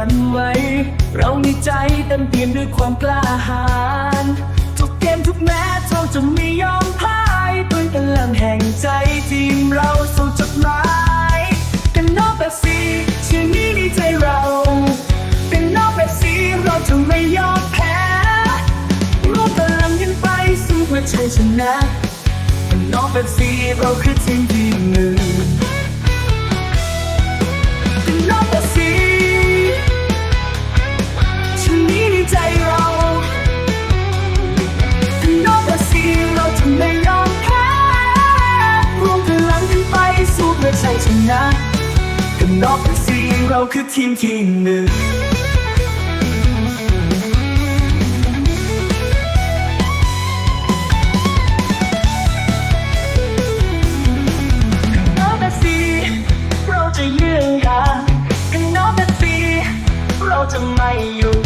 วันไหว เรามีใจเต็มเปี่ยมด้วยความกล้าหาญทุกเกมทุกแมตช์เราจะไม่ยอมพ่ายด้วยพลังแห่งใจทีมเราสู่จุดหมายกันนอกแบบสีเชื่อนี้ในใจเรา เป็นนอกแบบสีเราจะไม่ยอมแพ้รวมพลังกันไปสู้เพื่อชัยชนะเป็นนอกแบบสีเราคือทีมที่ นะกันนอกแบบสีเราคือทีมที่หนึ่งกันนอกแบบสีเราจะยืนห่างกันนอกแบบสีเราจะไม่หยุด